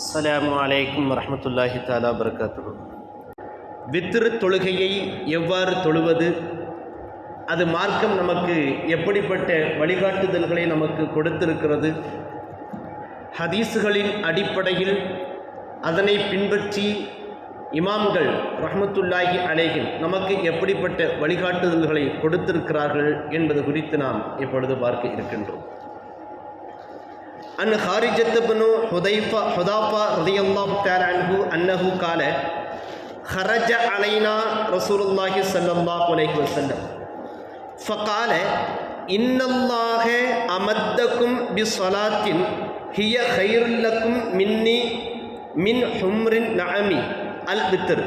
அஸ்லாம் அலைக்கும் வரமத்துல்லாஹி தாலா பரகாத்துஹு வித்திரு தொழுகையை எவ்வாறு தொழுவது? அது மார்க்கம் நமக்கு எப்படிப்பட்ட வழிகாட்டுதல்களை நமக்கு கொடுத்திருக்கிறது? ஹதீஸுகளின் அடிப்படையில் அதனை பின்பற்றி இமாம்கள் ரஹ்மத்துல்லாஹி அலேகின் நமக்கு எப்படிப்பட்ட வழிகாட்டுதல்களை கொடுத்திருக்கிறார்கள் என்பது குறித்து நாம் இப்பொழுது பார்க்க இருக்கின்றோம். أن خارجة بن حذيفة حذافة رضي الله تعالى عنه أنه قال خرج علينا رسول الله صلى الله عليه وسلم. فقال إن الله أمدكم بصلاة هي خير لكم مني من حمر نعم البتر.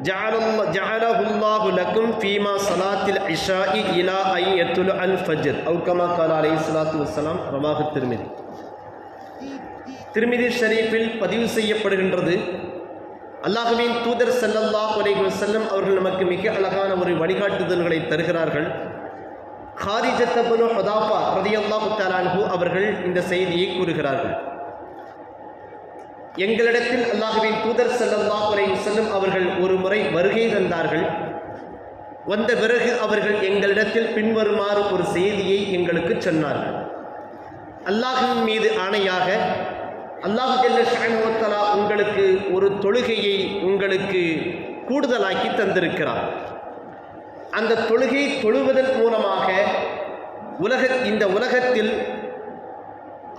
جعل الله جعله الله لكم فيما صلاة العشاء إلى أن يطلع الفجر. أو كما قال عليه الصلاة والسلام رواه الترمذي. திருமிதி ஷரீஃபில் பதிவு செய்யப்படுகின்றது. அல்லாஹுவின் தூதர் ஸல்லல்லாஹு அலைஹி செல்லம் அவர்கள் நமக்கு மிக அழகான ஒரு வழிகாட்டுதல்களை தருகிறார்கள். ஹாரிஜத்தபனு ஹதாஃபா ரதியல்லாஹு தஆலாஹு அவர்கள் இந்த செய்தியை கூறுகிறார்கள். எங்களிடத்தில் அல்லாஹுவின் தூதர் ஸல்லல்லாஹு அலைஹி செல்லும் அவர்கள் ஒரு முறை வருகை தந்தார்கள். வந்த பிறகு அவர்கள் எங்களிடத்தில் பின்வருமாறு ஒரு செய்தியை எங்களுக்கு சொன்னார்கள். அல்லாஹின் மீது ஆணையாக அல்லாஹ் ஜல்ல உங்களுக்கு ஒரு தொழுகையை உங்களுக்கு கூடுதலாக்கி தந்திருக்கிறார். அந்த தொழுகை தொழுவதன் மூலமாக உலக இந்த உலகத்தில்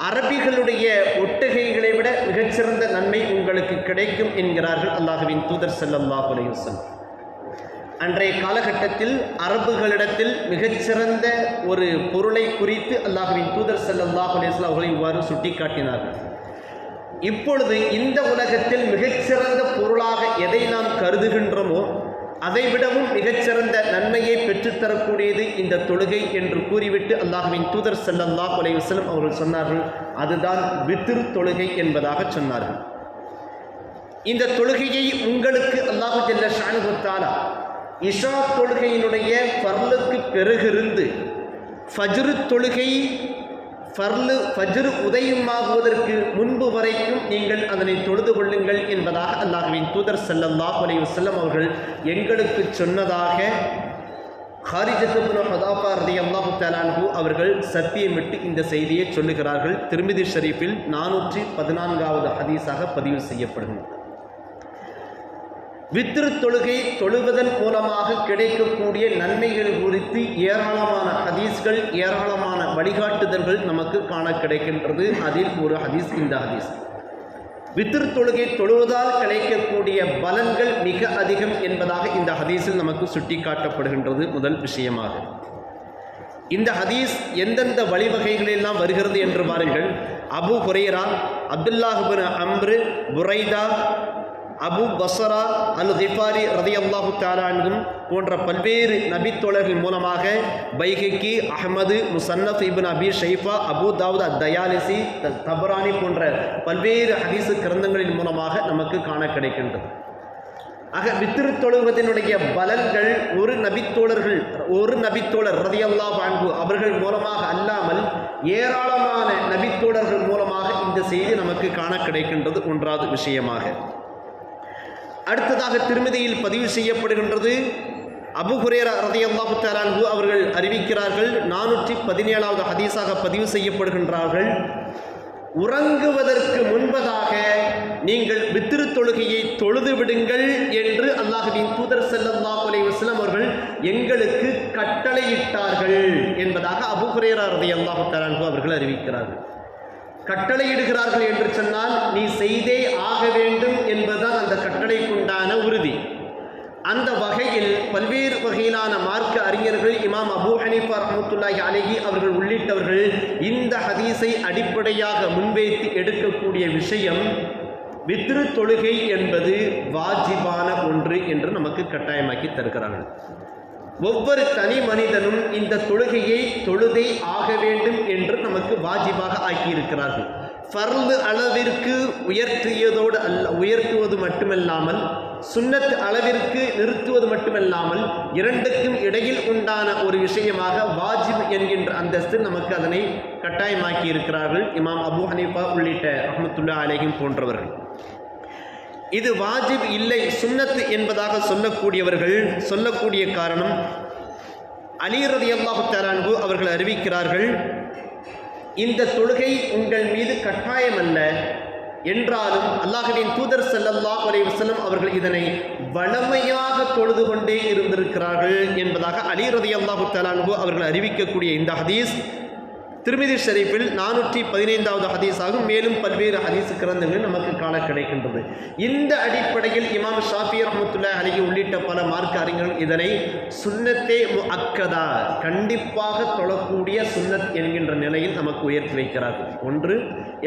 அரபிகளுடைய ஒட்டகைகளை விட மிகச்சிறந்த நன்மை உங்களுக்கு கிடைக்கும் என்கிறார்கள் அல்லாஹுவின் தூதர் செல்லல்லா அலைஹி அன்றைய காலகட்டத்தில் அரபுகளிடத்தில் மிகச்சிறந்த ஒரு பொருளை குறித்து அல்லாஹுவின் தூதர் செல்லல்லா அலைஹி அவர்களை இவ்வாறு சுட்டிக்காட்டினார்கள். இப்பொழுது இந்த உலகத்தில் மிகச்சிறந்த பொருளாக எதை நாம் கருதுகின்றோமோ அதைவிடவும் மிகச்சிறந்த நன்மையை பெற்றுத்தரக்கூடியது இந்த தொழுகை என்று கூறிவிட்டு அல்லாஹுவின் தூதர் செல்லல்லா அலைஹி அவர்கள் சொன்னார்கள். அதுதான் வித்திரு தொழுகை என்பதாக சொன்னார்கள். இந்த தொழுகையை உங்களுக்கு அல்லாஹு ஜல்ல ஷானுகுத்தாலா இஷா தொழுகையினுடைய பர்லுக்கு பிறகிருந்து ஃபஜ்ரு தொழுகை ஃபர்லு ஃபஜ்ரு உதயமாகுவதற்கு முன்பு வரைக்கும் நீங்கள் அதனை தொழுது கொள்ளுங்கள் என்பதாக அல்லாஹுவின் தூதர் செல்லல்லாஹ் அலைஹி வஸல்லம் அவர்கள் எங்களுக்கு சொன்னதாக ஹாரிஜத்துபுன ஹதாஃபா ரதி அல்லாஹு தலான்ஹு அவர்கள் சத்தியமிட்டு இந்த செய்தியை சொல்லுகிறார்கள். திருமிதி ஷரீஃபில் நானூற்றி பதினான்காவது ஹதீஸாக பதிவு செய்யப்படுகின்றன வித்திரு தொழுகை தொழுவதன் மூலமாக கிடைக்கக்கூடிய நன்மைகள் குறித்து ஏராளமான ஹதீஸ்கள் ஏராளமான வழிகாட்டுதல்கள் நமக்கு காண கிடைக்கின்றது. அதில் ஒரு ஹதீஸ் இந்த ஹதீஸ். வித்திரு தொழுகை தொழுவதால் கிடைக்கக்கூடிய பலன்கள் மிக அதிகம் என்பதாக இந்த ஹதீஸில் நமக்கு சுட்டிக்காட்டப்படுகின்றது முதல் விஷயமாக. இந்த ஹதீஸ் எந்தெந்த வழிவகைகளெல்லாம் வருகிறது என்று பாருங்கள். Abu Hurairah Abdullah bin Amr Buraidah Abu Basra al Ghifari ரதி அல்லாஹு தாலான்கும் போன்ற பல்வேறு நபித்தோழர்கள் மூலமாக Bayhaqi Ahmad Musannaf Ibn Abi Shaybah Abu Dawud at Tayalisi Tabarani போன்ற பல்வேறு ஹதீசு கிரந்தங்களின் மூலமாக நமக்கு காண கிடைக்கின்றது. ஆக வித்திரு தொழுவதனுடைய பலன்கள் ஒரு நபித்தோழர்கள் ஒரு நபித்தோழர் ரதி அல்லா பான்பு அவர்கள் மூலமாக அல்லாமல் ஏராளமான நபித்தோழர்கள் மூலமாக இந்த செய்தி நமக்கு காண கிடைக்கின்றது ஒன்றாவது விஷயமாக. அடுத்ததாக திருமதியில் பதிவு செய்யப்படுகின்றது. அபு ஹுரேரா ரதி அல்லாஹு தாலான்ஹு அவர்கள் அறிவிக்கிறார்கள் நானூற்றி பதினேழாவது ஹதீஸாக பதிவு செய்யப்படுகின்றார்கள். உறங்குவதற்கு முன்பதாக நீங்கள் வித்திரு தொழுகையை தொழுது விடுங்கள் என்று அல்லாஹுவின் தூதர் செல்லல்லாஹ் அலை வஸ்லம் அவர்கள் எங்களுக்கு கட்டளையிட்டார்கள் என்பதாக அபுகுரேரா ரதி அல்லாஹு தாலான்ஹு அவர்கள் அறிவிக்கிறார்கள். கட்டளையிடுகிறார்கள் என்று சொன்னால் நீ செய்தே ஆக வேண்டும் என்பதுதான் அந்த கட்டளைக்குண்டான உறுதி. அந்த வகையில் பல்வேறு வகையிலான மார்க்க அறிஞர்கள் இமாம் அபு ஹனீஃபா ரஹமத்துல்லாஹி அலஹி அவர்கள் உள்ளிட்டவர்கள் இந்த ஹதீஸை அடிப்படையாக முன்வைத்து எடுக்கக்கூடிய விஷயம் வித்ரு தொழுகை என்பது வாஜிபான ஒன்று என்று நமக்கு கட்டாயமாக்கி தருகிறார்கள். ஒவ்வொரு தனி மனிதனும் இந்த தொழுகையை தொழுதை ஆக வேண்டும் என்று நமக்கு வாஜிபாக ஆக்கியிருக்கிறார்கள். ஃபர்லு அளவிற்கு உயர்த்தியதோடு அல்ல உயர்த்துவது மட்டுமல்லாமல் சுன்னத் அளவிற்கு நிறுத்துவது மட்டுமல்லாமல் இரண்டுக்கும் இடையில் உண்டான ஒரு விஷயமாக வாஜிப் என்கின்ற அந்தஸ்து நமக்கு அதனை கட்டாயமாக்கி இருக்கிறார்கள் இமாம் அபு ஹனீஃபா உள்ளிட்ட அஹமத்துல்லா அலேஹிம் போன்றவர்கள். இது வாஜிப் இல்லை சுண்ணத்து என்பதாக சொல்லக்கூடியவர்கள் சொல்லக்கூடிய காரணம் அலிரதி அல்லாஹு தஆலாஹு அவர்கள் அறிவிக்கிறார்கள் இந்த தொழுகை உங்கள் மீது கட்டாயம் அல்ல என்றாலும் அல்லாஹுவின் தூதர் செல்லல்லாஹ் அலைஹி வஸல்லம் அவர்கள் இதனை வளமையாக தொழுது கொண்டே இருந்திருக்கிறார்கள் என்பதாக அலி அல்லாஹு தஆலாஹு அவர்கள் அறிவிக்கக்கூடிய இந்த ஹதீஸ் திருமிதி ஷரீஃபில் நானூற்றி பதினைந்தாவது ஹதீஸாகும். மேலும் பல்வேறு ஹதீஸ் கிரந்தங்கள் நமக்கு காண கிடைக்கின்றது. இந்த அடிப்படையில் இமாம் ஷாஃபி ரஹமத்துல்லா அலிகி உள்ளிட்ட பல மார்க்க அறிஞர்கள் இதனை சுன்னத்தே அக்கதா கண்டிப்பாக தொழக்கூடிய சுன்னத் என்கின்ற நிலையில் நமக்கு உயர்த்தி வைக்கிறார் ஒன்று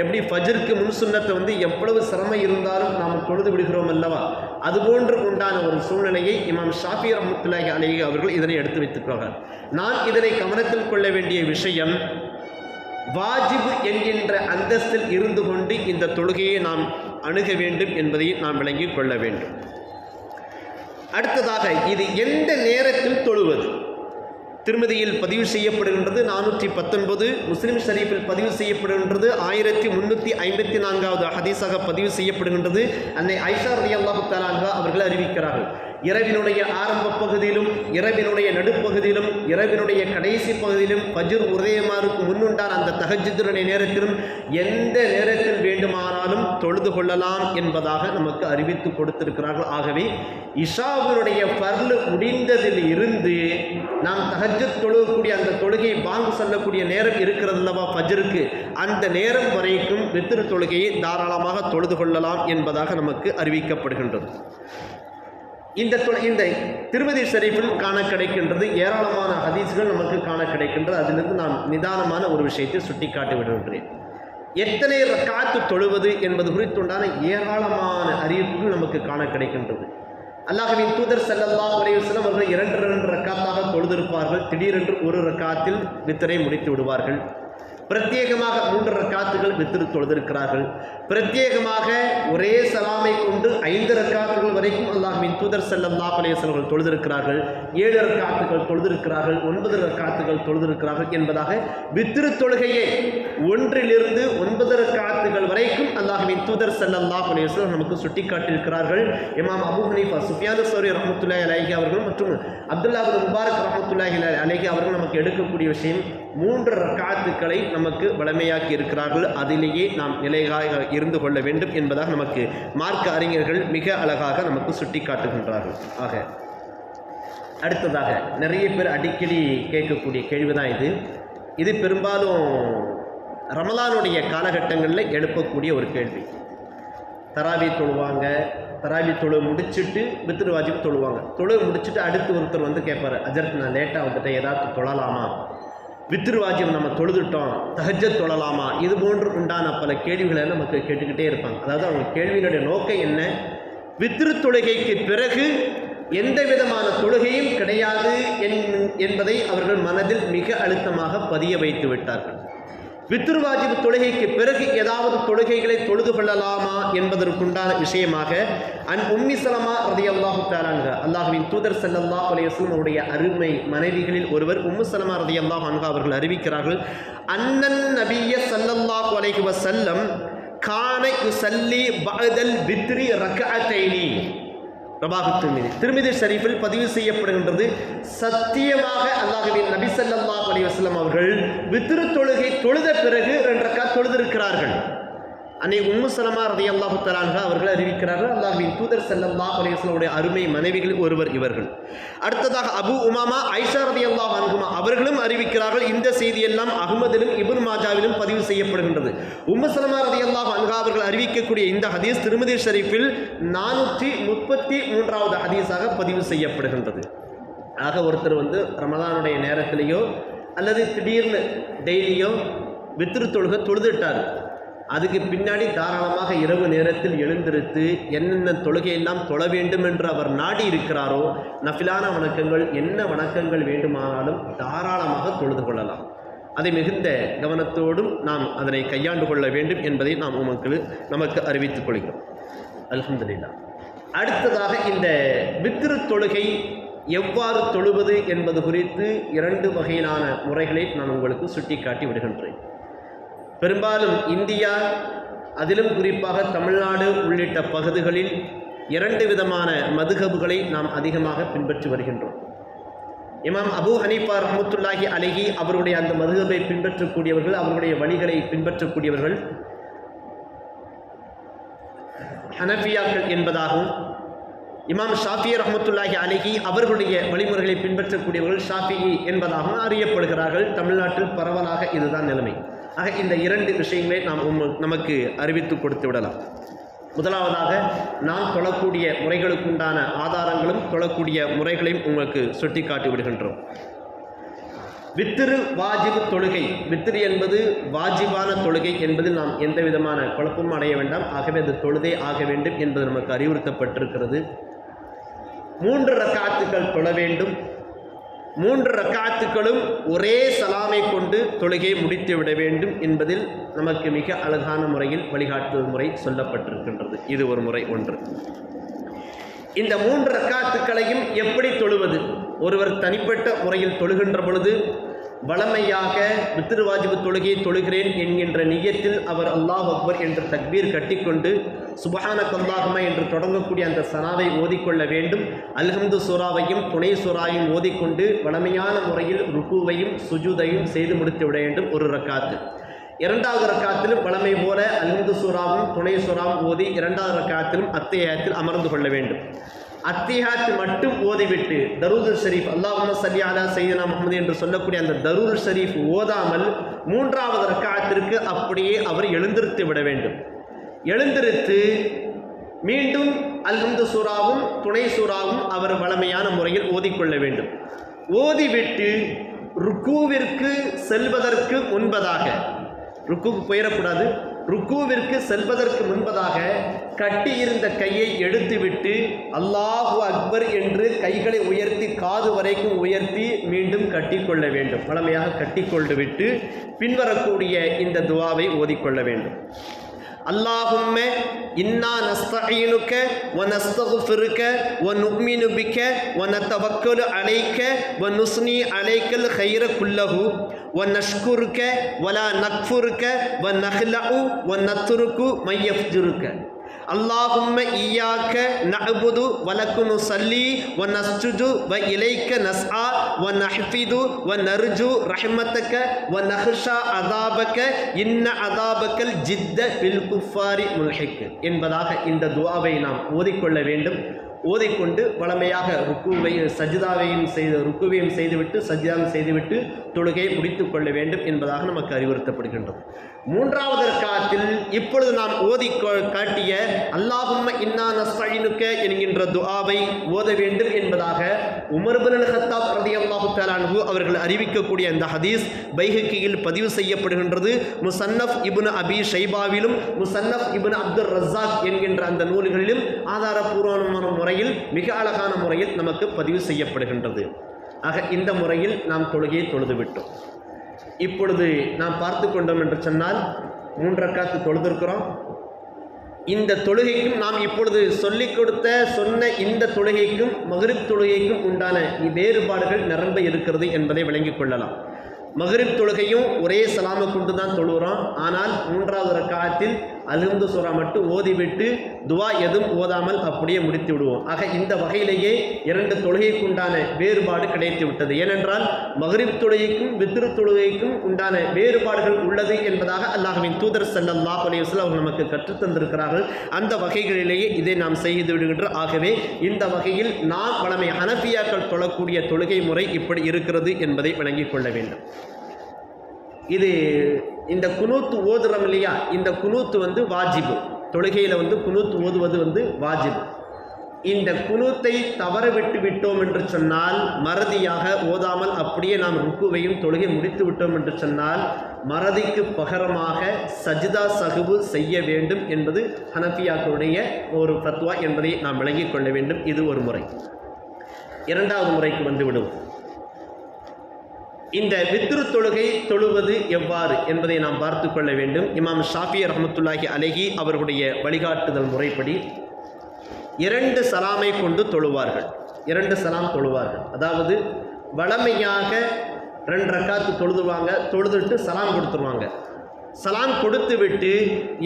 எப்படி ஃபஜ்ருக்கு முன் சுன்னத்தை வந்து எவ்வளவு சிரமம் இருந்தாலும் நாம் தொழுது விடுகிறோம் அல்லவா? அதுபோன்று உண்டான ஒரு சூழ்நிலையை இமாம் ஷாஃபி ரஹமத்துல்லாஹி அலிகி அவர்கள் இதனை எடுத்து வைத்துக்கிறார்கள் நான் இதனை கவனத்தில் கொள்ள வேண்டிய விஷயம் வாஜிபு என்கின்ற அந்தஸ்தில் இருந்து கொண்டு இந்த தொழுகையை நாம் அணுக வேண்டும் என்பதை நாம் விளங்கிக் கொள்ள வேண்டும். அடுத்ததாக இது எந்த நேரத்தில் தொழுவது? திருமதியில் பதிவு செய்யப்படுகின்றது நானூற்றி பத்தொன்பது முஸ்லிம் ஷரீஃபில் பதிவு செய்யப்படுகின்றது ஆயிரத்தி முன்னூற்றி ஐம்பத்தி நான்காவது ஹதீஸாக பதிவு செய்யப்படுகின்றது. அன்னை ஐஷா ரதி அல்லாஹு தலான்ஹா அவர்கள் அறிவிக்கிறார்கள். இரவினுடைய ஆரம்ப பகுதியிலும் இரவினுடைய நடுப்பகுதியிலும் இரவினுடைய கடைசி பகுதியிலும் ஃபஜ்ர் உதயமாருக்கு முன்னுண்டான அந்த தஹஜுடைய நேரத்திலும் எந்த நேரத்தில் வேண்டுமானாலும் தொழுது கொள்ளலாம் என்பதாக நமக்கு அறிவித்து கொடுத்திருக்கிறார்கள். ஆகவே இஷாவினுடைய பர்லு முடிந்ததில் இருந்து நாம் தஹஜத் தொழுகக்கூடிய அந்த தொழுகையை பாங்கு சொல்லக்கூடிய நேரம் இருக்கிறது அல்லவா அந்த நேரம் வரைக்கும் வித்திரு தொழுகையை தாராளமாக தொழுது கொள்ளலாம் என்பதாக நமக்கு அறிவிக்கப்படுகின்றது. இந்த இந்த திருமதி ஷரீஃபில் காண கிடைக்கின்றது ஏராளமான ஹதீஸ்கள் நமக்கு காண கிடைக்கின்றது. அதிலிருந்து நான் நிதானமான ஒரு விஷயத்தை சுட்டிக்காட்டி விடுகின்றேன். எத்தனை ரக்காத்து தொழுவது என்பது குறித்துண்டான ஏராளமான அறிவிப்புகள் நமக்கு காண கிடைக்கின்றது. அல்லாஹ்வின் தூதர் செல்லல்லா உரையுசலம் அவர்கள் இரண்டு இரண்டு ரக்காத்தாக தொழுதிருப்பார்கள். திடீரென்று ஒரு ரக்காத்தில் வித்தரை முடித்து விடுவார்கள். பிரத்யேகமாக மூன்று ரக்காத்துகள் வித்திரு தொழுதிருக்கிறார்கள். பிரத்யேகமாக ஒரே சலாமை கொண்டு ஐந்து ரக்காத்துகள் வரைக்கும் அல்லாஹின் தூதர் செல்லம் அலைஹி வஸல்லம் தொழுதிருக்கிறார்கள். ஏழு ரக்காத்துகள் தொழுதிருக்கிறார்கள் ஒன்பது ரக்காத்துகள் தொழுதிருக்கிறார்கள் என்பதாக வித்திரு தொழுகையே ஒன்றிலிருந்து ஒன்பது ரக்காத்துகள் வரைக்கும் அல்லாஹின் தூதர் செல்லம் அலைஹி நமக்கு சுட்டிக்காட்டியிருக்கிறார்கள். இமாம் அபு ஹனீஃபா சுஃபியான சௌரி ரஹமத்துல்லாஹி அலஹி அவர்கள் மற்றும் அப்துல்லா முபாரக் ரஹமத்துல்லாஹி அலஹி அவர்கள் நமக்கு எடுக்கக்கூடிய விஷயம் மூன்று ரக்காத்துக்களை நமக்கு வளமையாக்கி இருக்கிறார்கள் அதிலேயே நாம் நிலையாக இருந்து கொள்ள வேண்டும் என்பதாக நமக்கு மார்க்க அறிஞர்கள் மிக அழகாக நமக்கு சுட்டி காட்டுகின்றார்கள் ஆக அடுத்ததாக நிறைய பேர் அடிக்கடி கேட்கக்கூடிய கேள்வி தான் இது. இது பெரும்பாலும் ரமலானுடைய காலகட்டங்களில் எழுப்பக்கூடிய ஒரு கேள்வி. தராவி தொழுவாங்க தராவி தொழு முடிச்சுட்டு வித்திரு வாஜிப் தொழுவாங்க. தொழு முடிச்சுட்டு அடுத்து ஒருத்தர் வந்து கேட்பாரு அஜர்த் நான் லேட்டாக வந்துட்டேன் ஏதாவது தொழலாமா? வித்ருவாஜியம் நம்ம தொழுதுட்டோம் தகஜ தொழலாமா? இது போன்று உண்டான பல கேள்விகளை நமக்கு கேட்டுக்கிட்டே இருப்பாங்க. அதாவது அவங்க கேள்வியினுடைய நோக்கம் என்ன? வித்ரு தொழுகைக்கு பிறகு எந்த விதமான தொழுகையும் கிடையாது என்- என்பதை அவர்கள் மனதில் மிக அழுத்தமாக பதிய வைத்து விட்டார்கள். வித்ருவாஜிபு தொழுகைக்கு பிறகு ஏதாவது தொழுகைகளை தொழுது கொள்ளலாமா என்பதற்குண்டான விஷயமாக அன் உம்மி சலமா ரதி அல்லாஹு தாலாங்க அல்லாஹுவின் தூதர் சல்லல்லா அலைஹி அவருடைய அருமை மனைவிகளில் ஒருவர் உம்முசலமா ரதி அல்லாஹ் அன்ஹா அவர்கள் அறிவிக்கிறார்கள் அன்னன் நபிய ஸல்லல்லாஹு அலைஹி வஸல்லம் கான யுசல்லி பதல் வித்ரி ரக்அத்தைனி. ரபாகு திருமிதி. திருமிதி ஷரீஃபில் பதிவு செய்யப்படுகின்றது. சத்தியமாக அல்லாஹுவின் நபி ஸல்லல்லாஹு அலைஹி அவர்கள் வித்திரு தொழுகை தொழுத பிறகு ரெண்டு ரக்காத் தொழுதிருக்கிறார்கள். அன்னை உம்மு சலமா ரலியல்லாஹு தஆலா அவர்கள் அறிவிக்கிறார்கள். அல்லாஹின் தூதர் செல்லல்லா அலைஹி அருமை மனைவிகளில் ஒருவர் இவர்கள். அடுத்ததாக அபு உமாமா ஐஷா ரதி அல்லாஹ் அனுகுமா அவர்களும் அறிவிக்கிறார்கள். இந்த செய்தியெல்லாம் அகமதிலும் இபுன் மாஜாவிலும் பதிவு செய்யப்படுகின்றது. உம்மு சலமா அல்லாஹ் அனுகா அவர்கள் அறிவிக்கக்கூடிய இந்த ஹதீஸ் திருமதி ஷரீஃபில் நானூற்றி முப்பத்தி மூன்றாவது ஹதீஸாக பதிவு செய்யப்படுகின்றது. ஆக ஒருத்தர் வந்து ரமதானுடைய நேரத்திலேயோ அல்லது திடீர்னு டெய்லியோ வித்திரு தொழுக தொழுதுட்டார். அதுக்கு பின்னாடி தாராளமாக இரவு நேரத்தில் எழுந்திருத்து என்னென்ன தொழுகையெல்லாம் தொழ வேண்டும் என்று அவர் நாடி இருக்கிறாரோ நஃபிலான வணக்கங்கள் என்ன வணக்கங்கள் வேண்டுமானாலும் தாராளமாக தொழுது கொள்ளலாம். அதை மிகுந்த கவனத்தோடும் நாம் அதனை கையாண்டு கொள்ள வேண்டும் என்பதை நாம் உமக்கு நமக்கு அறிவித்துக் கொள்கிறோம். அலமதுல்லா அடுத்ததாக இந்த வித்திரு தொழுகை எவ்வாறு தொழுவது என்பது குறித்து இரண்டு வகையிலான முறைகளை நான் உங்களுக்கு சுட்டிக்காட்டி விடுகின்றேன். பெரும்பாலும் இந்தியா அதிலும் குறிப்பாக தமிழ்நாடு உள்ளிட்ட பகுதிகளில் இரண்டு விதமான மதுகபுகளை நாம் அதிகமாக பின்பற்றி வருகின்றோம். இமாம் அபு ஹனீஃபா ரஹமத்துல்லாஹி அலஹி அவருடைய அந்த மதுகபை பின்பற்றக்கூடியவர்கள் அவருடைய வழிகளை பின்பற்றக்கூடியவர்கள் ஹனஃபியாக்கள் என்பதாகவும் இமாம் ஷாஃபி ரஹமத்துல்லாஹி அலஹி அவர்களுடைய வழிமுறைகளை பின்பற்றக்கூடியவர்கள் ஷாஃபி என்பதாகவும் அறியப்படுகிறார்கள். தமிழ்நாட்டில் பரவலாக இதுதான் நிலைமை. ஆக இந்த இரண்டு விஷயங்களை நாம் உம்ம- நமக்கு அறிவித்து கொடுத்து விடலாம். முதலாவதாக நாம் தொழக்கூடிய முறைகளுக்குண்டான ஆதாரங்களும் தொழக்கூடிய முறைகளையும் உங்களுக்கு சுட்டிக்காட்டி விடுகின்றோம். வித்திரு வாஜிபு தொழுகை. வித்திரு என்பது வாஜிபான தொழுகை என்பதில் நாம் எந்த விதமான குழப்பமும் அடைய வேண்டாம். ஆகவே அது தொழுதே ஆக வேண்டும் என்பது நமக்கு அறிவுறுத்தப்பட்டிருக்கிறது. மூன்று ரக்காத்துக்கள் தொழ வேண்டும். மூன்று ரக்காத்துக்களும் ஒரே சலாமை கொண்டு தொழுகை முடித்து விட வேண்டும் என்பதில் நமக்கு மிக அழகான முறையில் வழிகாட்டுதல் முறை சொல்லப்பட்டிருக்கின்றது. இது ஒரு முறை ஒன்று. இந்த மூன்று ரக்காத்துக்களையும் எப்படி தொழுவது? ஒருவர் தனிப்பட்ட முறையில் தொழுகின்ற பொழுது வளமையாக வித்திருவாஜிபு தொழுகையை தொழுகிறேன் என்கின்ற நியத்தில் அவர் அல்லாஹ் அக்பர் என்ற தக்பீர் கட்டிக்கொண்டு சுபஹான கல்லாஹுமா என்று தொடங்கக்கூடிய அந்த சனாவை ஓதிக்கொள்ள வேண்டும். அல்ஹம்து சூறாவையும் துணை சூறாவையும் ஓதிக்கொண்டு வளமையான முறையில் ருக்குவையும் சுஜூதையும் செய்து முடித்து விட வேண்டும் ஒரு ரக்காத்து. இரண்டாவது ரக்காத்திலும் வளமை போல அல்ஹம்து சுறாவும் துணை சுறாவும் ஓதி இரண்டாவது ரக்காத்திலும் அத்தியாயத்தில் அமர்ந்து கொள்ள வேண்டும். அத்தியாயத்து மட்டும் ஓதிவிட்டு தரூதுல் ஷரீஃப் அல்லாஹும்ம சல்லி அலா சையனா முகமது என்று சொல்லக்கூடிய அந்த தரூல் ஷரீஃப் ஓதாமல் மூன்றாவது ரக்காத்திற்கு அப்படியே அவர் எழுந்திருத்து விட வேண்டும். எழுந்திருத்து மீண்டும் அல்ஹந்து சூறாவும் துணை சூறாவும் அவர் வளமையான முறையில் ஓதிக்கொள்ள வேண்டும். ஓதிவிட்டு ருக்குவிற்கு செல்வதற்கு முன்பதாக ருக்குவுக்கு போயிடக்கூடாது. ருக்குவிற்கு செல்வதற்கு முன்பதாக கட்டியிருந்த கையை எடுத்துவிட்டு அல்லாஹு அக்பர் என்று கைகளை உயர்த்தி காது வரைக்கும் உயர்த்தி மீண்டும் கட்டிக்கொள்ள வேண்டும். வளமையாக கட்டிக்கொண்டு விட்டு பின்வரக்கூடிய இந்த துவாவை ஓதிக்கொள்ள வேண்டும். اللهم إنا نستعينك ونستغفرك ونؤمن بك ونتوكل عليك ونثني عليك الخير كله ونشكرك ولا نكفرك ونخلع ونترك من يفجرك அல்லாஹும்ம ஈயாக்க நஅபுது வலக்குனு நுசல்லி வ நஸ்ஜுது வ இலைக்க நஸ்ஆ வ நஹ்ஃபிது வ நர்ஜு ரஹ்மத்தக்க வ நஹ்ஷா அதாபக்க இன்ன அதாபக்கல் ஜித்த பில் குஃபாரி முல்ஹிக் என்பதாக இந்த துவாவை நாம் ஓதிக்கொள்ள வேண்டும். ஓதிக்கொண்டு வளமையாக ருக்குவை சஜிதாவையும் செய்து ருக்குவையும் செய்துவிட்டு சஜிதாவையும் செய்துவிட்டு தொழுகையை முடித்து கொள்ள வேண்டும் என்பதாக நமக்கு அறிவுறுத்தப்படுகின்றது. மூன்றாவது காலத்தில் இப்பொழுது நாம் ஓதி காட்டிய அல்லாஹும்ம இன்னா நஸ்தஈனுக்க என்கின்ற துஆவை ஓத வேண்டும் என்பதாக உமர்பின் ஹத்தாப் ரலியல்லாஹு அல்லாஹு அன்ஹு அவர்கள் அறிவிக்கக்கூடிய அந்த ஹதீஸ் பைஹக்கியில் பதிவு செய்யப்படுகின்றது. முசன்னஃப் இபுன் அபி ஷைபாவிலும் முசன்னஃப் இபுன் அப்துல் ரஸாக் என்கின்ற அந்த நூல்களிலும் ஆதாரபூர்வமான முறை முறையில் மிக அழகான முறையில் நமக்கு பதிவு செய்யப்படுகின்றது. ஆக இந்த முறையில் நாம் தொழுகையை தொழுதுவிட்டோம். இப்பொழுது நாம் பார்த்து கொண்டோம் என்று சொன்னால் மூன்று ரக்காத்து தொழுதிருக்கிறோம். இந்த தொழுகைக்கும் நாம் இப்பொழுது சொல்லிக் கொடுத்த சொன்ன இந்த தொழுகைக்கும் மகரிப் தொழுகைக்கும் உண்டான வேறுபாடுகள் நிரம்ப இருக்கிறது என்பதை விளங்கிக் கொள்ளலாம். மகரிப் தொழுகையும் ஒரே சலாமை கொண்டு தான் தொழுகிறோம். ஆனால் மூன்றாவது ரக்காத்தில் அல்ஹம்து சூரா மட்டும் ஓதிவிட்டு துவா எதுவும் ஓதாமல் அப்படியே முடித்து விடுவோம். ஆக இந்த வகையிலேயே இரண்டு தொழுகைக்குண்டான வேறுபாடு கிடைத்து விட்டது. ஏனென்றால் மகரிப் தொழுகைக்கும் வித்ரு தொழுகைக்கும் உண்டான வேறுபாடுகள் உள்ளது என்பதாக அல்லாஹ்வின் தூதர் ஸல்லல்லாஹு அலைஹி வஸல்லம் அவர்கள் நமக்கு கற்றுத்தந்திருக்கிறார்கள் அந்த வகைகளிலேயே இதை நாம் செய்து விடுகின்றோம் ஆகவே இந்த வகையில் நாம் பழமை ஹனஃபியாக்கள் தொழக்கூடிய தொழுகை முறை இப்படி இருக்கிறது என்பதை விளங்கிக் கொள்ள வேண்டும். இது இந்த குனூத்து ஓதுறோம் இல்லையா? இந்த குனூத்து வந்து வாஜிபு. தொழுகையில் வந்து குனூத்து ஓதுவது வந்து வாஜிபு. இந்த குனூத்தை தவற விட்டு விட்டோம் என்று சொன்னால் மறதியாக ஓதாமல் அப்படியே நாம் ருக்குவையும் தொழுகை முடித்து விட்டோம் என்று சொன்னால் மறதிக்கு பகரமாக சஜிதா சகுவு செய்ய வேண்டும் என்பது ஹனஃபியாக்களுடைய ஒரு ஃபத்வா என்பதை நாம் விளங்கிக் கொள்ள வேண்டும். இது ஒரு முறை. இரண்டாவது முறைக்கு வந்து விடுவோம். இந்த வித்ரு தொழுகை தொழுவது எவ்வாறு என்பதை நாம் பார்த்து கொள்ள வேண்டும். இமாம் ஷாஃபி ரஹமத்துல்லாஹி அலஹி அவர்களுடைய வழிகாட்டுதல் முறைப்படி இரண்டு சலாமை கொண்டு தொழுவார்கள். இரண்டு சலாம் தொழுவார்கள். அதாவது வளமையாக ரெண்டு ரக்காத்து தொழுதுவாங்க தொழுதுட்டு சலாம் கொடுத்துருவாங்க. சலாம் கொடுத்துவிட்டு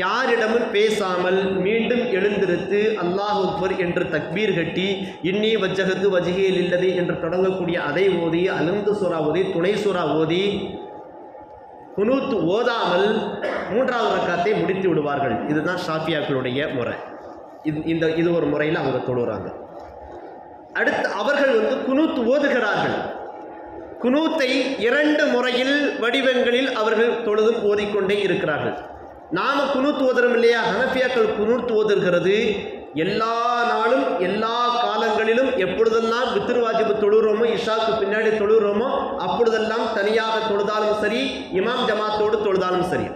யாரிடமும் பேசாமல் மீண்டும் எழுந்திருத்து அல்லாஹ் அக்பர் என்று தக்பீர் கட்டி இன்னி வஜ்ஜகத்து வஜிகையில் இல்லது என்று தொடங்கக்கூடிய அதை ஓதி அலந்து சுறா ஓதி துணை சுறா ஓதி குனூத்து ஓதாமல் மூன்றாவது ரக்காத்தை முடித்து விடுவார்கள். இதுதான் ஷாஃபியாக்களுடைய முறை. இது இந்த இது ஒரு முறையில் அவங்க தொழுகிறாங்க அடுத்து அவர்கள் வந்து குனூத்து ஓதுகிறார்கள். குனூத்தை இரண்டு முறையில் வடிவங்களில் அவர்கள் தொழுதும் ஓதிக்கொண்டே இருக்கிறார்கள். நாம குனூத் ஓதுறோம் இல்லையா? ஹனஃபியாக்கள் குனூத் ஓதுகிறது. எல்லா நாளும் எல்லா காலங்களிலும் எப்பொழுதெல்லாம் வித்திரு வாஜிபு தொழுகிறோமோ இஷாக்கு பின்னாடி தொழுகிறோமோ அப்பொழுதெல்லாம் தனியாக தொழுதாலும் சரி இமாம் ஜமாத்தோடு தொழுதாலும் சரி.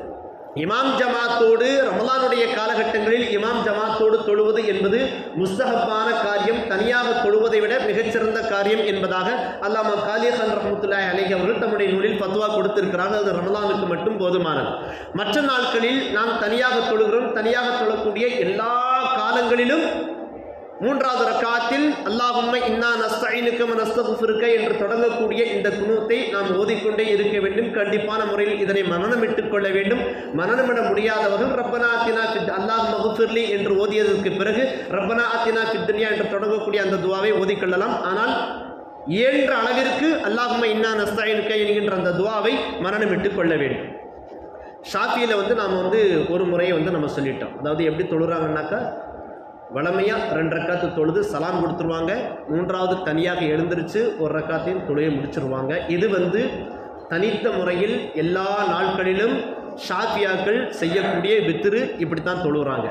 இமாம் ஜமாத்தோடு ரமலானுடைய காலகட்டங்களில் இமாம் ஜமாத்தோடு தொழுவது என்பது முஸ்தஹப்பான காரியம் தனியாக தொழுவதை விட மிகச்சிறந்த காரியம் என்பதாக அல்லாமா காலியசான் ரஹமத்துல்லாய் அலைஹி அவர்கள் தம்முடைய நூலில் பத்துவா கொடுத்திருக்கிறார்கள் அது ரமலானுக்கு மட்டும் போதுமானது. மற்ற நாட்களில் நாம் தனியாக தொழுகிறோம். தனியாக தொழக்கூடிய எல்லா காலங்களிலும் மூன்றாவது ரக்காத்தில் அல்லாஹும்மை இன்னா நஸ்தஈனுக்க வ நஸ்தகுஃபிருக்க என்று தொடங்கக்கூடிய இந்த குணத்தை நாம் ஓதிக்கொண்டே இருக்க வேண்டும். கண்டிப்பான முறையில் இதனை மனனமிட்டுக் கொள்ள வேண்டும். மனனமிட முடியாதவர்கள் ரப்பனா அத்தினா ஃபித் அல்லாஹ் மகுஃபிர்லி என்று ஓதியதற்கு பிறகு ரப்பனா அத்தினா ஃபித் என்று தொடங்கக்கூடிய அந்த துவாவை ஓதிக்கொள்ளலாம் ஆனால் இயன்ற அளவிற்கு அல்லாஹும்மை இன்னா நஸ்தாயினுக்க என்கின்ற அந்த துவாவை மனனமிட்டுக் கொள்ள வேண்டும். ஷாஃபியில் வந்து நாம் வந்து ஒரு முறையை வந்து நம்ம சொல்லிட்டோம். அதாவது எப்படி தொழுறாங்கன்னாக்கா வளமையாக ரெண்டு ரக்காத்து தொழுது சலாம் கொடுத்துருவாங்க. மூன்றாவது தனியாக எழுந்திருச்சு ஒரு ரக்காத்தையும் தொழுகை முடிச்சிருவாங்க. இது வந்து தனித்த முறையில் எல்லா நாட்களிலும் ஷாஃபியாக்கள் செய்யக்கூடிய வித்திரு இப்படி தான் தொழுகிறாங்க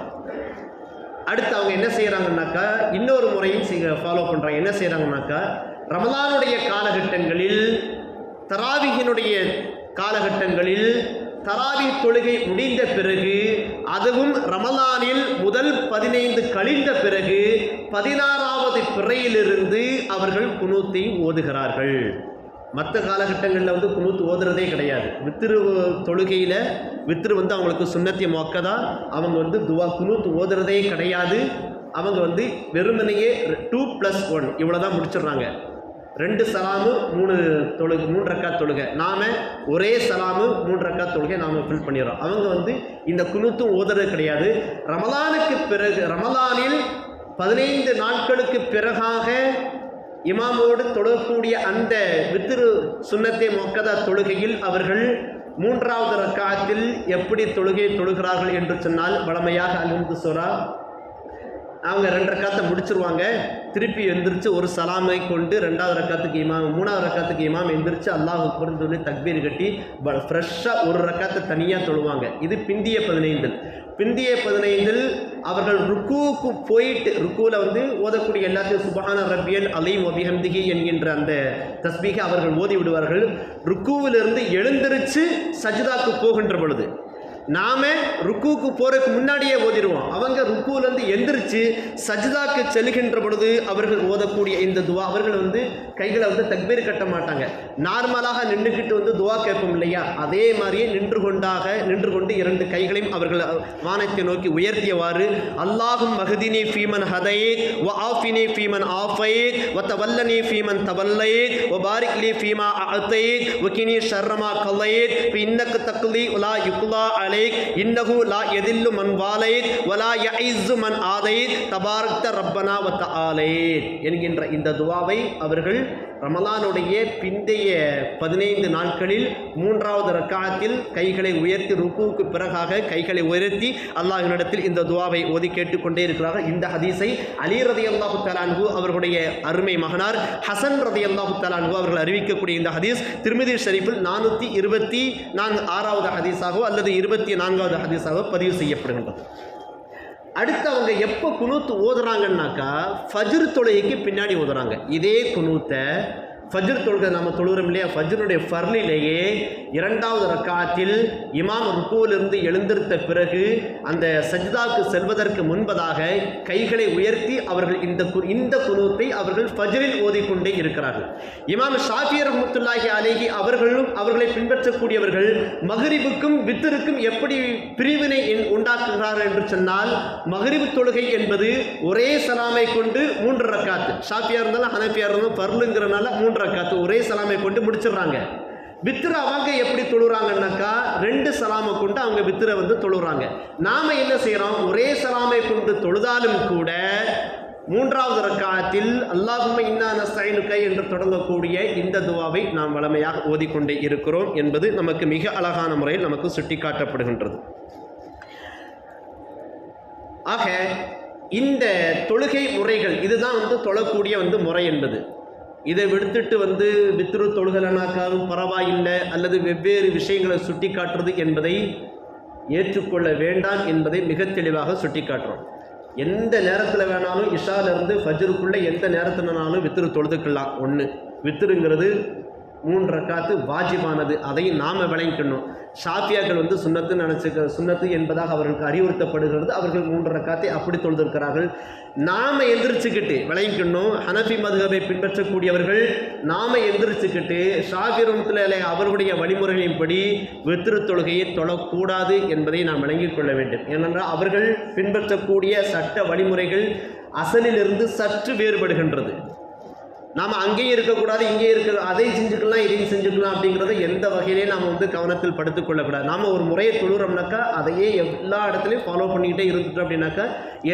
அடுத்து அவங்க என்ன செய்கிறாங்கன்னாக்கா இன்னொரு முறையும் செய்ய ஃபாலோ பண்ணுறாங்க என்ன செய்கிறாங்கன்னாக்கா ரமதானுடைய காலகட்டங்களில் தராவிகினுடைய காலகட்டங்களில் தராவி தொழுகை முடிந்த பிறகு அதுவும் ரமலானில் முதல் பதினைந்து கழிந்த பிறகு பதினாறாவது பிறையிலிருந்து அவர்கள் குணூத்தை ஓதுகிறார்கள். மற்ற காலகட்டங்களில் வந்து குணூத்து ஓதுறதே கிடையாது. வித்திரு தொழுகையில் வித்திரு வந்து அவங்களுக்கு சுண்ணத்திய மொக்கதா அவங்க வந்து துவா குணூத்து ஓதுறதே கிடையாது. அவங்க வந்து வெறுமனையே டூ ப்ளஸ் ஒன் இவ்வளோ தான் முடிச்சிடுறாங்க. ரெண்டு சலாமு மூணு தொழுகை மூன்று ரக்கா தொழுகை. நாம் ஒரே சலாமு மூன்று ரக்கா தொழுகை நாம் ஃபில் பண்ணிடுறோம். அவங்க வந்து இந்த குனுத்தும் ஓதுறது கிடையாது. ரமலானுக்கு பிறகு ரமலானில் பதினைந்து நாட்களுக்கு பிறகாக இமாமோடு தொழக்கூடிய அந்த வித்திரு சுண்ணத்தை மொக்கதா தொழுகையில் அவர்கள் மூன்றாவது ரக்காத்தில் எப்படி தொழுகை தொழுகிறார்கள் என்று சொன்னால் வளமையாக அலிந்து சொரா அவங்க ரெண்டு ரக்காத்தை முடிச்சிருவாங்க. திருப்பி எந்திரிச்சு ஒரு சலாமை கொண்டு ரெண்டாவது ரக்காத்துக்கு இமாம் மூணாவது ரக்காத்துக்கு இமாம் எந்திரிச்சு அல்லாஹ் அக்பர்னு சொல்லி தக்பீர் கட்டி ஃப்ரெஷ்ஷாக ஒரு ரக்காத்தை தனியாக தொழுவாங்க. இது பிந்திய பதினைந்தில். பிந்திய பதினைந்தில் அவர்கள் ருக்கூக்கு போயிட்டு ருக்கூவில் வந்து ஓதக்கூடிய எல்லாத்தையும் சுபஹான ரப்பியல் அலையும் ஒபிஹம்திகி என்கின்ற அந்த தஸ்பீகை அவர்கள் ஓதி விடுவார்கள். ருக்கூவிலிருந்து எழுந்திருச்சு சஜிதாக்கு போகின்ற பொழுது நாம ருக்குவுக்கு போறதுக்கு முன்னாடியே ஓதிடுவோம். அவங்க ருக்குவிலேருந்து எந்திரிச்சு சஜிதாக்கு செல்கின்ற பொழுது அவர்கள் ஓதக்கூடிய இந்த துவா அவர்கள் வந்து கைகளை வந்து தக்பீர் கட்ட மாட்டாங்க. நார்மலாக நின்றுக்கிட்டு வந்து துவா கேட்போம் இல்லையா? அதே மாதிரியே நின்று கொண்டாக நின்று கொண்டு இரண்டு கைகளையும் அவர்கள் வானத்தை நோக்கி உயர்த்தியவாறு அல்லாஹும் மஹதினி ஃபீமன் ஹதைத் வ ஆஃபினி ஃபீமன் ஆஃபைத் வ தவல்லனி ஃபீமன் தவல்லைத் வ பாரிக்லி ஃபீமா அத்தைத் வ கினி ஷர்ரமா கல்லைத் இன்னக்கு தக்குலி உலா யுக்லா அலைக் இன்னகு லா எதில்லு மன் வாலைத் வலா யஇஸ்ஸு மன் ஆதைத் தபாரக்த ரப்பனா வத்த தஆலைத் என்கின்ற இந்த துவாவை அவர்கள் ரமலானுடைய பிந்தைய பதினைந்து நாட்களில் மூன்றாவது ரக்காத்தில் கைகளை உயர்த்தி ருக்குவுக்கு பிறகாக கைகளை உயர்த்தி அல்லாஹினிடத்தில் இந்த துவாவை ஓதி கேட்டுக்கொண்டே இருக்கிறார்கள். இந்த ஹதீஸை அலி ரதி அல்லாஹு தலான்கு அவர்களுடைய அருமை மகனார் ஹசன் ரதி அல்லாஹு தலான்கு அவர்கள் அறிவிக்கக்கூடிய இந்த ஹதீஸ் திருமதி ஷரீஃபில் நானூற்றி இருபத்தி நான்கு ஆறாவது ஹதீஸாகவோ அல்லது இருபத்தி நான்காவது ஹதீஸாகவோ பதிவு செய்யப்படுகின்றது. அடுத்து அவங்க எப்போ குனூத்து ஓதுறாங்கன்னாக்கா ஃபஜ்ரு தொழுகைக்கு பின்னாடி ஓதுறாங்க. இதே குனூத்தை ஃபஜ்ர் தொழுகை நம்ம தொழுகிறோம் இல்லையா? ஃபஜ்ருடைய ஃபர்லிலேயே இரண்டாவது ரக்காத்தில் இமாம் ருக்குவிலிருந்து எழுந்திருத்த பிறகு அந்த சஜிதாவுக்கு செல்வதற்கு முன்பதாக கைகளை உயர்த்தி அவர்கள் இந்த கு- இந்த குனூத்தை அவர்கள் ஃபஜ்ரில் ஓதிக்கொண்டே இருக்கிறார்கள். இமாம் ஷாஃபி முத்துல்லாஹி அலேஹி அவர்களும் அவர்களை பின்பற்றக்கூடியவர்கள் மகரிபுக்கும் வித்தருக்கும் எப்படி பிரிவினை என்- உண்டாக்குகிறார்கள் என்று சொன்னால் மகரிபு தொழுகை என்பது ஒரே சலாமை கொண்டு மூன்று ரக்காத்து. ஷாஃபியாக இருந்தாலும் ஹனஃபியாக இருந்தாலும் பர்லுங்கிறனால மூன்று ரக்காத்து ஒரே சலாமை கொண்டு முடிச்சிடுறாங்க. வித்திர அவங்க எப்படி தொழுறாங்கன்னாக்கா ரெண்டு சலாமை கொண்டு அவங்க வித்திர வந்து தொழுறாங்க. நாம என்ன செய்யறோம் ஒரே சலாமை கொண்டு தொழுதாலும் கூட மூன்றாவது ரக்காத்தில் அல்லாஹும்ம இன்னா நஸ்தைனுக்க என்று தொடங்கக்கூடிய இந்த துவாவை நாம் வளமையாக ஓதிக்கொண்டே இருக்கிறோம் என்பது நமக்கு மிக அழகான முறையில் நமக்கு சுட்டிக்காட்டப்படுகின்றது. ஆக இந்த தொழுகை முறைகள் இதுதான் வந்து தொழக்கூடிய வந்து முறை என்பது. இதை விடுத்துட்டு வந்து வித்ரு தொழுகலனாக்காலும் பரவாயில்லை அல்லது வெவ்வேறு விஷயங்களை சுட்டி காட்டுறது என்பதை ஏற்றுக்கொள்ள வேண்டாம் என்பதை மிக தெளிவாக சுட்டி காட்டுறோம் எந்த நேரத்தில் வேணாலும் இஷாலேருந்து ஃபஜ்ருக்குள்ளே எந்த நேரத்துலனாலும் வித்திரு தொழுதுக்கலாம். ஒன்று வித்திருங்கிறது மூன்று ரக்காத்து வாஜிபானது. அதையும் நாம் விளங்கிக்கணும். ஷாஃபியாக்கள் வந்து சுண்ணத்து நினச்சிக்க சுன்னத்து என்பதாக அவர்களுக்கு அறிவுறுத்தப்படுகிறது. அவர்கள் மூன்று ரக்காத்தை அப்படி தொழுதிருக்கிறார்கள். நாம் எந்திரிச்சுக்கிட்டு விளங்கிக்கணும். ஹனபி மதுகபை பின்பற்றக்கூடியவர்கள் நாம் எந்திரிச்சுக்கிட்டு ஷாஃபி ரஹ்மத்துல்லாஹி அவர்களுடைய வழிமுறைகளின்படி வித்திரு தொழுகையை தொழக்கூடாது என்பதை நாம் விளங்கிக் கொள்ள வேண்டும். ஏனென்றால் அவர்கள் பின்பற்றக்கூடிய சட்ட வழிமுறைகள் அசலிலிருந்து சற்று வேறுபடுகின்றது. நாம் அங்கேயும் இருக்கக்கூடாது இங்கேயும் இருக்க அதை செஞ்சுக்கலாம் இதையும் செஞ்சுக்கலாம் அப்படிங்கிறத எந்த வகையிலையும் நாம் வந்து கவனத்தில் படுத்துக்கொள்ளக்கூடாது நாம் ஒரு முறையை தொழுறோம்னாக்கா அதையே எல்லா இடத்துலையும் ஃபாலோ பண்ணிக்கிட்டே இருந்துட்டோம் அப்படின்னாக்கா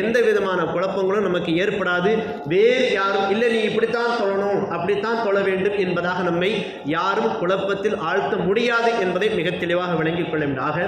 எந்த விதமான குழப்பங்களும் நமக்கு ஏற்படாது. வேறு யாரும் இல்லை நீ இப்படித்தான் தொழணும் அப்படித்தான் தொழ வேண்டும் என்பதாக நம்மை யாரும் குழப்பத்தில் ஆழ்த்த முடியாது என்பதை மிக தெளிவாக விளங்கிக் கொள்ள வேண்டும். ஆக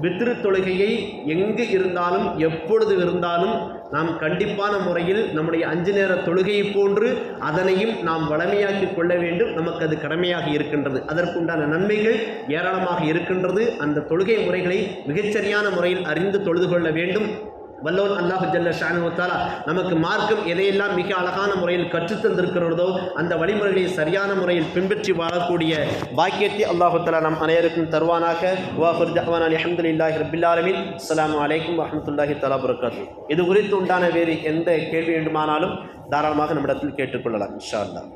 வித்திரு தொழுகையை எங்கு இருந்தாலும் எப்பொழுது இருந்தாலும் நாம் கண்டிப்பான முறையில் நம்முடைய அஞ்சு நேர தொழுகையை போன்று அதனையும் நாம் வளமையாக்கி கொள்ள வேண்டும். நமக்கு அது கடமையாக இருக்கின்றது. அதற்குண்டான நன்மைகள் ஏராளமாக இருக்கின்றது. அந்த தொழுகை முறைகளை மிகச்சரியான முறையில் அறிந்து தொழுது கொள்ள வேண்டும். வல்லோன் அல்லாஹு ஜல்ல ஷானு தாலா நமக்கு மார்க்கம் எதையெல்லாம் மிக அழகான முறையில் கற்றுத் தந்திருக்கிறதோ அந்த வழிமுறைகளை சரியான முறையில் பின்பற்றி வாழக்கூடிய பாக்கியத்தை அல்லாஹு தாலா நம் அனைவருக்கும் தருவானாக. வாஃபர் ஜஹ்வான் அலி அஹமதுல்லாஹி ரபில் ஆலமின். அஸ்ஸலாமு அலைக்கும் வரஹ்மத்துல்லாஹி தலா வரகாத்து இது குறித்து உண்டான வேறு எந்த கேள்வி வேண்டுமானாலும் தாராளமாக நம்மிடத்தில் கேட்டுக்கொள்ளலாம். இன்ஷா அல்லாஹ்.